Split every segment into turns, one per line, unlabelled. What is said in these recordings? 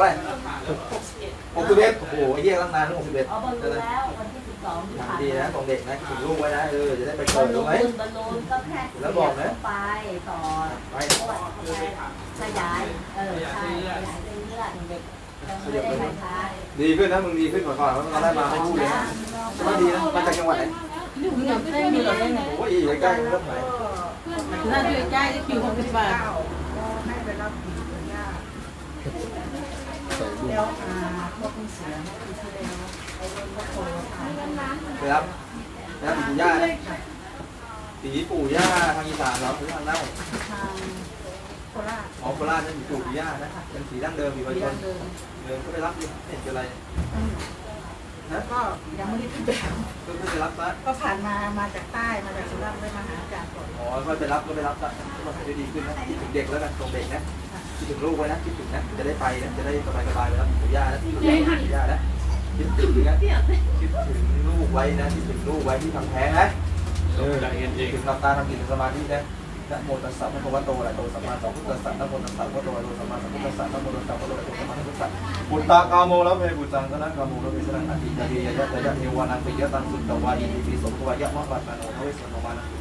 ท่าไหร่หกสิบเอ็ดโอ้โหเยี่ยตั้งนานถึงหกสิบเอ็ด
อ๋บอลลูนแล้ววันที่สิบสองที่ผ่าน
ดีนะของเด็กนะถึงลูกไว้นะเออจะได้ไปโก
ง
รู้ไหม
บอลลูนก็แค่
แล้วบอกนะ
ไปต่อ
ไป
ขยายเออใช่ขยายเรื่อยเด็กดี
ขึ้นนะมึงดีขึ้นกว่าก่อนเราได้มาไม่ผู้เลยใช่ดีนะมาจากจังหวัดไหนอยู่
เหนือไม่ได้อยู่เหนือได้ไง
โอ้ยอยู่ใกล้ๆรถไหน
น่าจะอยู่ใกล้จะคิวของพิบา
ล้วอ่าบกเสีครับนะครั
บปู่ย่าสีปู่ย่าทางอีสานเหราหรือทางเล่า
ทางโคราช
อ๋อโคราชนั่นอยู่ปู่ย่านะคะเป็นสีดั้งเดิมอยู่ประ
ชา
ชน
เดิ
มก็ไปรับดิเห็นอะไร
แล้วก็ยังไม่ได้ขึ้นไปห
ก็ไปรับซะ
ก็ผ่านมามาจากใต้มาจากสุราษฎร์ไลยมาหาอาจารย์ก่อน
อ๋อก็ไปรับก็ไปรับซะก็มันจะดีขึ้นนะคิดถึงเด็กแล้วกันตรงเด็กนะ คิดถึงลูกไว้นะคิดถึงนะจะได้ไปนะจะได้สบายสบายแล้วปู่ย่านะที่อยู่กับปู่ย่านะคิดถึงนะคิดถึงลูกไว้นะคิดถึงลูกไว้ที่ทำแท้นะถึงหลับตาทำกิจสมาธินะนะโมตัสสะนระพุทธโตอะระโตสัมมาสัมพุทธัสสะนะโมตัสสะพระโตอะระโตสัมมาสัมพุทธัสสะนะโมตัสสะพระโตอะระโตสัมมาสัมพุทธัสสะปุตตะกามโมละเพปุตังสนะกามโมละเพสนะอติยะเยยะยะเทวานังปิยะตังสุตตวายิปิโสภวายะมะปัตตะโนทเวสโนมานัง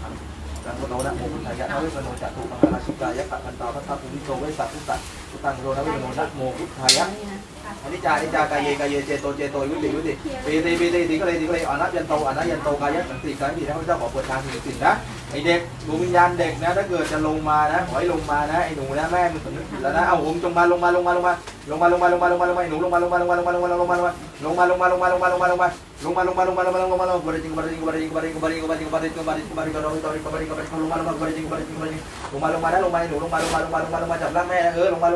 สังโนนะโอมุทายะนะเวสโนจัตุมังคาชิกายะกะพันตาพัทธาภูมิโตเวสัตตุสัตตังโรนะวิโมนะโมพุทธายะอันิจจานิจจากายเยกายเยเจโตเจโตยุติยุติปีติปีติติก็เลยติก็เลยอนัตยันโตอนัตยันโตกายะสันติกายสังตินะพระเจ้าขอเปิดทางสิ่งสิ่งนะไอเด็กดวงวิญญาณเด็กนะถ้าเกิดจะลงมานะขอให้ลงมานะไอหนูนะแม่มึงสนึกแล้วนะเอาผมจงมาลงมาลงมาลงมาลงมาลงมาลงมาลงมาลงมาหนูลงมาลงมาลงมาลงมาลงมาลงมาลงมาลงมาลงมาลงมาลงมาลงมาลงมาลงมาลงมาลงมาลงมาลงมาลริจิงบริจิงบริจิงบริจิงบริจิงบริจิงบริจิงบริจิงบริจิงบริจิงบริจิงบริจิงบริจิงบริจิงลงมาลงมาลริจิงบริจิงบริจิงลงมาลงมานะลงมาหนูลงมาลงมาลงมาลงมาลงมาจับร่างแม่นะเออลงมาล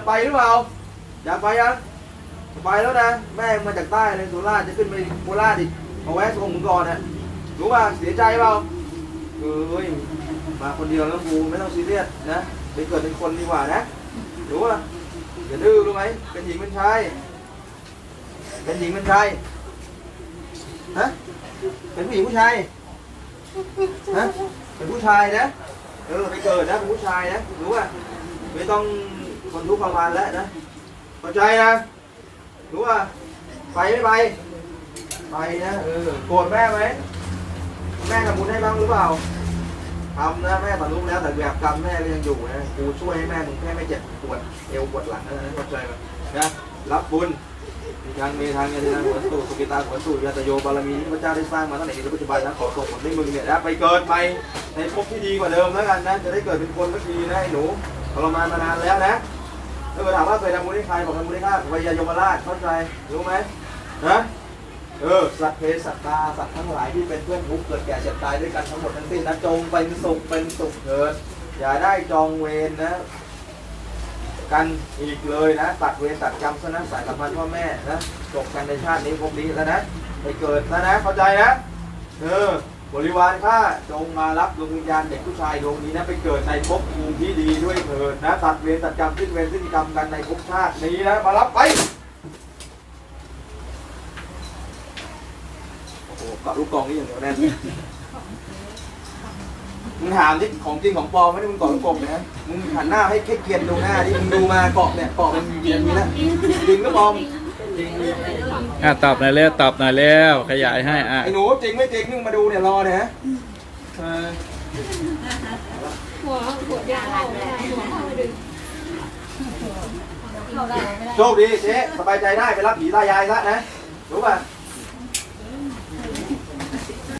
จะไปหรือเปล่าอยากไปยังจะไปแล้วนะแม่มาจากใต้เลยสุราจะขึ้นไปโคราชอีกมาแวะส่งมึงก่อนนะรู้ป่ะเสียใจเปล่าเอ้ยมาคนเดียวแล้วกูไม่ต้องซีเรียสนะไปเกิดเป็นคนดีกว่านะรู้ป่ะอย่าดื้อรู้ไหมเป็นหญิงเป็นชายเป็นหญิงเป็นชายฮะเป็นผู้หญิงผู้ชายฮะเป็นผู้ชายนะเออไปเกิดนะเป็นผู้ชายนะรู้ป่ะไม่ต้อง คนทุกข์ประมาณแล้วนะเข้าใจนะรู้ป่ะไปไม่ไปไปนะเออโกรธแม่ไหมแม่ทำบุญให้บ้างหรือเปล่าทำนะแม่บรรลุแล้วแต่แบบกรรมแม่ก็ยังอยู่นะกูช่วยให้แม่มึงแค่ไม่เจ็บปวดเอวปวดหลังนะเข้าใจไหมนะรับบุญทางเมทางเงินทางหัวสู่สุกิตาหัวสู่ยาตโยบารมีที่พระเจ้าได้สร้างมาตั้งแต่อดีตปัจจุบันนะขอส่งผลให้มึงเนี่ยนะไปเกิดไปในภพที่ดีกว่าเดิมแล้วกันนะจะได้เกิดเป็นคนสักทีนะไอ้หนูทรมานมานานแล้วนะ ถ้าเกิดถามว่าเคยทำบุญให้ใครบอกทำบุญให้ข้าวิยายมราชเข้าใจรู้ไหมนะเออสัตว์เพศสัตว์ตาสัตว์ทั้งหลายที่เป็นเพื่อนทุกเกิดแก่เจ็บตายด้วยกันทั้งหมดทั้งสิ้นนะจงเป็นสุขเป็นสุขเถิดอย่าได้จองเวรนะ กันอีกเลยนะตัดเวรตัดกรรมซะนะสายสัมพันธ์พ่อแม่นะจบกันในชาตินี้ภพนี้แล้วนะไปเกิดแล้วนะเข้าใจนะเออ บริวารข้าจงมารับดวงวิญญาณเด็กผู้ชายดวงนี้นะไปเกิดในภพภูมิที่ดีด้วยเถิดนะตัดเวรตัดกรรมสิ้นเวรสิ้นกรรมกันในภพชาตินี้นะมารับไปโอ้โหเกาะลูกกองนี่อย่างเดียวแน่นมึงถามที่ของจริงของปลอมไม่ได้มึงเกาะลูกกองนะมึงหันหน้าให้เครียดเกียนดูหน้าดิมึงดูมาเกาะเนี่ยเกาะเป็นอย่างนี้นะจริงก็ปลอมจริง
อะตอบหน่อยเร็วตอบหน่อยเร็วขยายให้อะ
ไอ้หนูจริงไม่จริงนี่มึงมาดูเนี่ยรอเนี่ยฮะเออ
หัวหัวยาเราไม่ได้หัวเขาดึงเขาได้ไม่ได้
โชคดีเจ๊สบายใจได้ไปรับผีตายายซะนะรู้ป่ะ